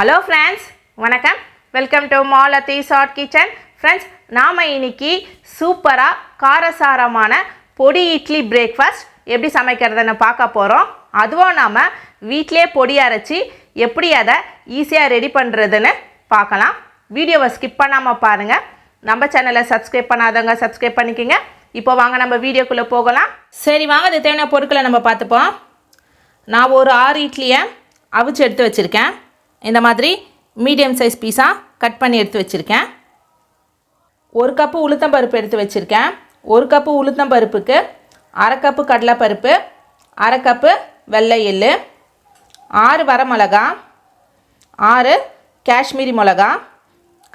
Hello friends வணக்கம். Welcome to Malathi short kitchen friends நாம் இன்னைக்கு சூப்பராக காரசாரமான பொடி இட்லி பிரேக்ஃபாஸ்ட் எப்படி சமைக்கிறதுன்னு பார்க்க போகிறோம் அதுவும் நாம் வீட்டிலே பொடி அரைச்சி எப்படி அதை ஈஸியாக ரெடி பண்ணுறதுன்னு பார்க்கலாம். வீடியோவை ஸ்கிப் பண்ணாமல் பாருங்கள் நம்ம சேனலை சப்ஸ்கிரைப் பண்ணாதவங்க சப்ஸ்கிரைப் பண்ணிக்கோங்க. இப்போ வாங்க நம்ம வீடியோக்குள்ளே போகலாம். சரி வாங்க அது தேவையான பொருட்களை நம்ம பார்த்துப்போம். நான் ஒரு ஆறு இட்லியை அவிச்சு எடுத்து வச்சுருக்கேன். இந்த மாதிரி மீடியம் சைஸ் பீஸாக கட் பண்ணி எடுத்து வச்சுருக்கேன். ஒரு கப்பு உளுத்தம்பருப்பு எடுத்து வச்சுருக்கேன். ஒரு கப்பு உளுத்தம்பருப்புக்கு அரை கப்பு கடலைப்பருப்பு அரை கப்பு வெள்ளை எள்ளு ஆறு வரமிளகா ஆறு காஷ்மீரி மிளகா.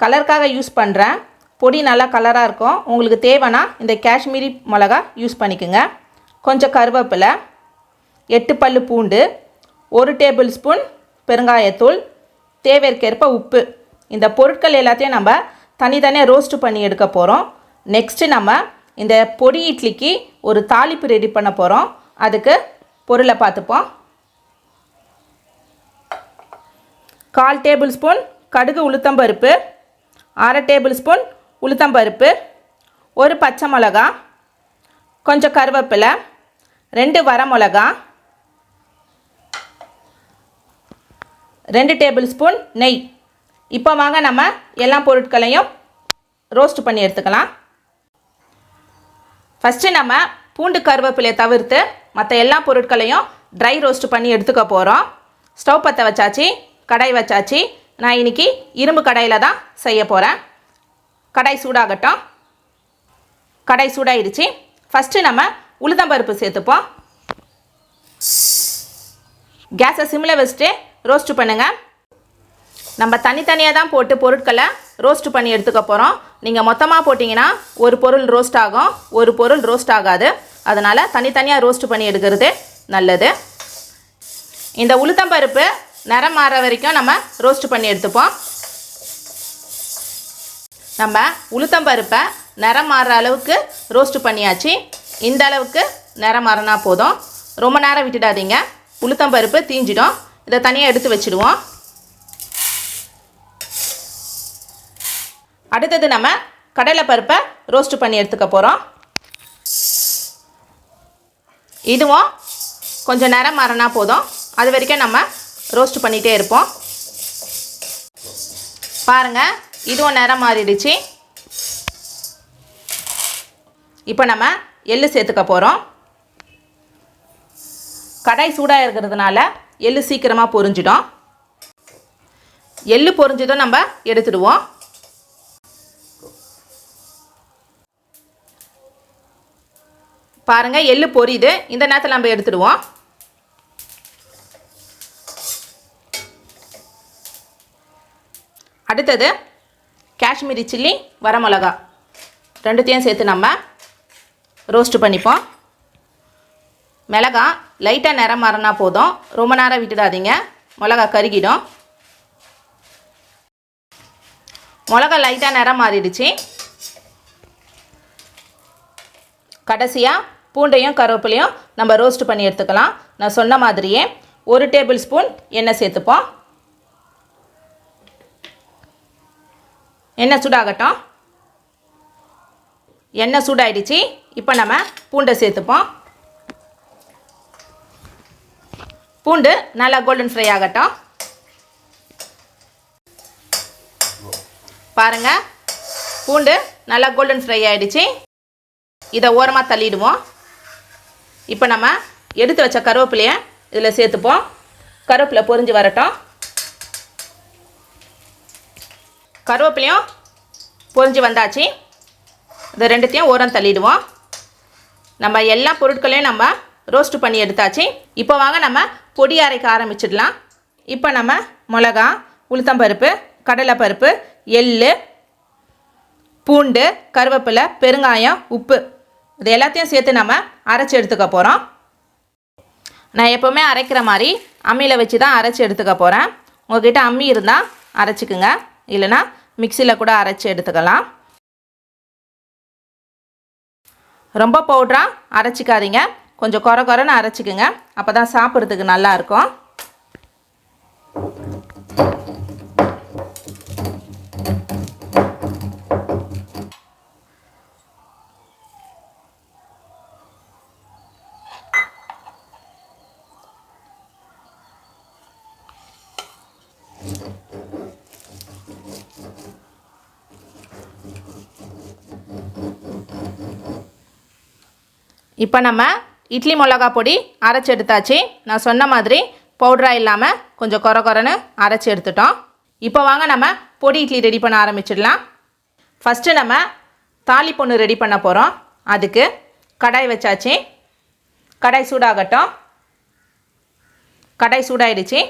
கலருக்காக யூஸ் பண்ணுறேன் பொடி நல்லா கலராக இருக்கும். உங்களுக்கு தேவைன்னா இந்த காஷ்மீரி மிளகா யூஸ் பண்ணிக்கோங்க. கொஞ்சம் கருவேப்பிலை எட்டு பல்லு பூண்டு ஒரு டேபிள் ஸ்பூன் பெருங்காயத்தூள் தேவைக்கேற்ப உப்பு. இந்த பொருட்கள் எல்லாத்தையும் நம்ம தனித்தனியாக ரோஸ்ட்டு பண்ணி எடுக்க போகிறோம் நெக்ஸ்ட்டு நம்ம இந்த பொடி இட்லிக்கு ஒரு தாளிப்பு ரெடி பண்ண போகிறோம் அதுக்கு பொருளை பார்த்துப்போம். கால் டேபிள் ஸ்பூன் கடுகு உளுத்தம்பருப்பு அரை டேபிள் ஸ்பூன் உளுத்தம்பருப்பு ஒரு பச்சை மிளகா கொஞ்சம் கருவேப்பிலை ரெண்டு வரமிளகா ரெண்டு டேபிள் ஸ்பூன் நெய். இப்போ வாங்க நம்ம எல்லா பொருட்களையும் ரோஸ்ட் பண்ணி எடுத்துக்கலாம். ஃபஸ்ட்டு நம்ம பூண்டு கருவேப்பிலையை தவிர்த்து மற்ற எல்லா பொருட்களையும் ட்ரை ரோஸ்ட் பண்ணி எடுத்துக்க போகிறோம் ஸ்டவ் பற்ற வச்சாச்சு கடாய் வச்சாச்சு. நான் இன்னைக்கு இரும்பு கடாயில் தான் செய்ய போகிறேன் கடாய் சூடாகட்டும். கடாய் சூடாயிடுச்சு ஃபஸ்ட்டு நம்ம உளுதம்பருப்பு சேர்த்துப்போம். கேஸை சிம்மில் வச்சுட்டு ரோஸ்ட் பண்ணுங்கள் நம்ம தனித்தனியாக தான் போட்டு பொருட்களை ரோஸ்ட் பண்ணி எடுத்துக்க போகிறோம் நீங்கள் மொத்தமாக போட்டிங்கன்னா ஒரு பொருள் ரோஸ்ட் ஆகும். ஒரு பொருள் ரோஸ்ட் ஆகாது. அதனால் தனித்தனியாக ரோஸ்ட் பண்ணி எடுக்கிறது நல்லது. இந்த உளுத்தம்பருப்பு நிறம் மாற வரைக்கும் நம்ம ரோஸ்ட் பண்ணி எடுத்துப்போம். நம்ம உளுத்தம்பருப்பை நிறம் மாறுற அளவுக்கு ரோஸ்ட் பண்ணியாச்சு. இந்த அளவுக்கு நிறம் மாறினா போதும். ரொம்ப நேரம் விட்டுடாதீங்க. உளுத்தம்பருப்பு தீஞ்சிடும். இதை தனியாக எடுத்து வச்சுடுவோம். அடுத்தது நம்ம கடலைப்பருப்பை ரோஸ்ட்டு பண்ணி எடுத்துக்க போகிறோம் இதுவும் கொஞ்சம் நேரம் மாறினா போதும். அது வரைக்கும் நம்ம ரோஸ்ட் பண்ணிகிட்டே இருப்போம். பாருங்கள் இதுவும் நேரம் மாறிடுச்சு. இப்போ நம்ம எள்ளு சேர்த்துக்க போகிறோம் கடாய் சூடாக இருக்கிறதுனால எள்ளு சீக்கிரமாக பொரிஞ்சிடும். எள்ளு பொரிஞ்சதும் நம்ம எடுத்துடுவோம். பாருங்கள் எள்ளு பொரியுது. இந்த நேரத்தில் நம்ம எடுத்துடுவோம். அடுத்தது காஷ்மீரி சில்லி வரமிளகா ரெண்டுத்தையும் சேர்த்து நம்ம ரோஸ்ட் பண்ணிப்போம். மிளகா லைட்டாக நிறம் மாறினா போதும். ரொம்ப நேரம் விட்டுடாதீங்க. மிளகா கருகிடும். மிளகா லைட்டாக நிறம் மாறிடுச்சு. கடைசியாக பூண்டையும் கருவேப்பிலையும் நம்ம ரோஸ்ட் பண்ணி எடுத்துக்கலாம். நான் சொன்ன மாதிரியே ஒரு டேபிள் ஸ்பூன் எண்ணெய் சேர்த்துப்போம். எண்ணெய் சூடாகட்டும். எண்ணெய் சூடாயிடுச்சு. இப்போ நம்ம பூண்டை சேர்த்துப்போம். பூண்டு நல்லா கோல்டன் ஃப்ரை ஆகட்டும். பாருங்க. பூண்டு நல்லா கோல்டன் ஃப்ரை ஆகிடுச்சு இதை ஓரமாக தள்ளிடுவோம். இப்போ நம்ம எடுத்து வச்ச கருவேப்பிலையை இதில் சேர்த்துப்போம். கருவேப்பிலை பொரிஞ்சு வரட்டும். கருவேப்பிலையும் பொறிஞ்சு வந்தாச்சு. இது ரெண்டுத்தையும் ஓரம் தள்ளிடுவோம். நம்ம எல்லா பொருட்களையும் நம்ம ரோஸ்ட் பண்ணி எடுத்தாச்சு. இப்போ வாங்க நம்ம பொடி அரைக்க ஆரம்பிச்சிடலாம். இப்போ நம்ம மிளகா உளுத்தம்பருப்பு கடலைப்பருப்பு எள் பூண்டு கருவேப்பிலை பெருங்காயம் உப்பு. இது எல்லாத்தையும் சேர்த்து நம்ம அரைச்சி எடுத்துக்க போகிறோம் நான் எப்போவுமே அரைக்கிற மாதிரி அம்மியில் வச்சு தான் அரைச்சி எடுத்துக்க போகிறேன் உங்கள்கிட்ட அம்மி இருந்தால் அரைச்சிக்குங்க. இல்லைன்னா மிக்சியில் கூட அரைச்சி எடுத்துக்கலாம். ரொம்ப பவுட்ராக அரைச்சிக்காதீங்க. கொஞ்சம் குறை குறைன்னு அரைச்சிக்கோங்க. அப்போ தான் சாப்பிட்றதுக்கு நல்லாயிருக்கும். இப்போ நம்ம இட்லி மிளகா பொடி அரைச்சி எடுத்தாச்சு. நான் சொன்ன மாதிரி பவுடராக இல்லாமல் கொஞ்சம் கொர குறைன்னு அரைச்சி எடுத்துட்டோம். இப்போ வாங்க நம்ம பொடி இட்லி ரெடி பண்ண ஆரம்பிச்சிடலாம். ஃபஸ்ட்டு நம்ம தாளிப்பொண்ணு ரெடி பண்ண போகிறோம் அதுக்கு கடாய் வச்சாச்சு. கடாய் சூடாகட்டும். கடாய் சூடாயிடுச்சு.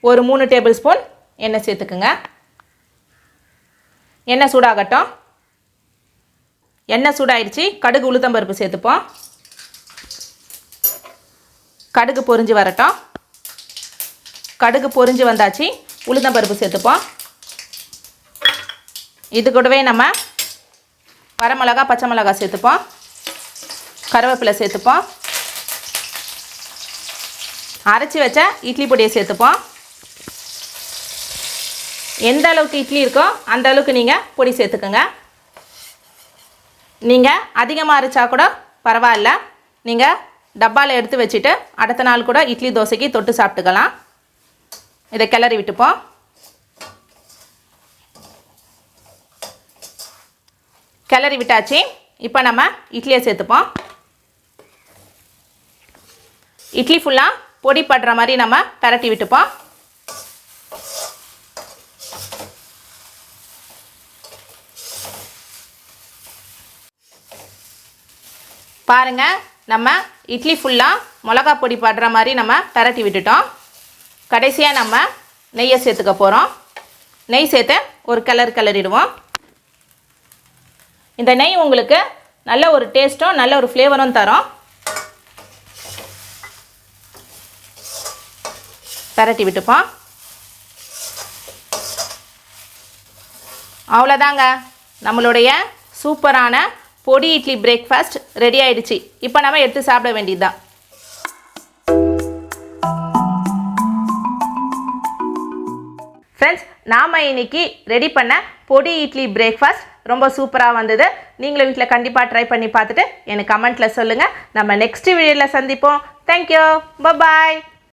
ஒரு மூணு டேபிள் ஸ்பூன் எண்ணெய் சேர்த்துக்குங்க. எண்ணெய் சூடாகட்டும். எண்ணெய் சூடாயிடுச்சு. கடுகு உளுத்தம்பருப்பு சேர்த்துப்போம். கடுகு பொரிஞ்சு வரட்டும். கடுகு பொரிஞ்சு வந்தாச்சு. உளுந்தம்பருப்பு சேர்த்துப்போம். இது கூடவே நம்ம வரமிளகா பச்சை மிளகா சேர்த்துப்போம். கருவேப்பிலை சேர்த்துப்போம். அரைச்சி வச்ச இட்லி பொடியை சேர்த்துப்போம். எந்த அளவுக்கு இட்லி இருக்கோ அந்த அளவுக்கு நீங்கள் பொடி சேர்த்துக்கோங்க. நீங்கள் அதிகமாக அரைச்சா கூட பரவாயில்ல. நீங்கள் டப்பாவில் எடுத்து வச்சுட்டு அடுத்த நாள் கூட இட்லி தோசைக்கு தொட்டு சாப்பிட்டுக்கலாம். இதை கிளறி விட்டுப்போம். கிளறி விட்டாச்சு. இப்போ நம்ம இட்லியை சேர்த்துப்போம். இட்லி ஃபுல்லாக பொடி படுற மாதிரி நம்ம பரட்டி விட்டுப்போம். பாருங்கள் நம்ம இட்லி ஃபுல்லாக மிளகா பொடி படுற மாதிரி நம்ம பரட்டி விட்டுட்டோம். கடைசியாக நம்ம நெய்யை சேர்த்துக்க போகிறோம் நெய் சேர்த்து ஒரு கலர் கலரிடுவோம் இந்த நெய் உங்களுக்கு நல்ல ஒரு டேஸ்ட்டும் நல்ல ஒரு ஃப்ளேவரும் தரும். பரட்டி விட்டுப்போம். அவ்வளோதாங்க நம்மளுடைய சூப்பரான பொடி இட்லி பிரேக்ஃபாஸ்ட் ரெடி ஆயிடுச்சு. இப்போ நம்ம எடுத்து சாப்பிட வேண்டியதுதான். ஃப்ரெண்ட்ஸ் நாம் இன்னைக்கு ரெடி பண்ண பொடி இட்லி பிரேக்ஃபாஸ்ட் ரொம்ப சூப்பராக வந்தது. நீங்களும் வீட்டில் கண்டிப்பாக ட்ரை பண்ணி பார்த்துட்டு எனக்கு கமெண்ட்டில் சொல்லுங்கள் நம்ம நெக்ஸ்ட் வீடியோவில் சந்திப்போம். Thank you bye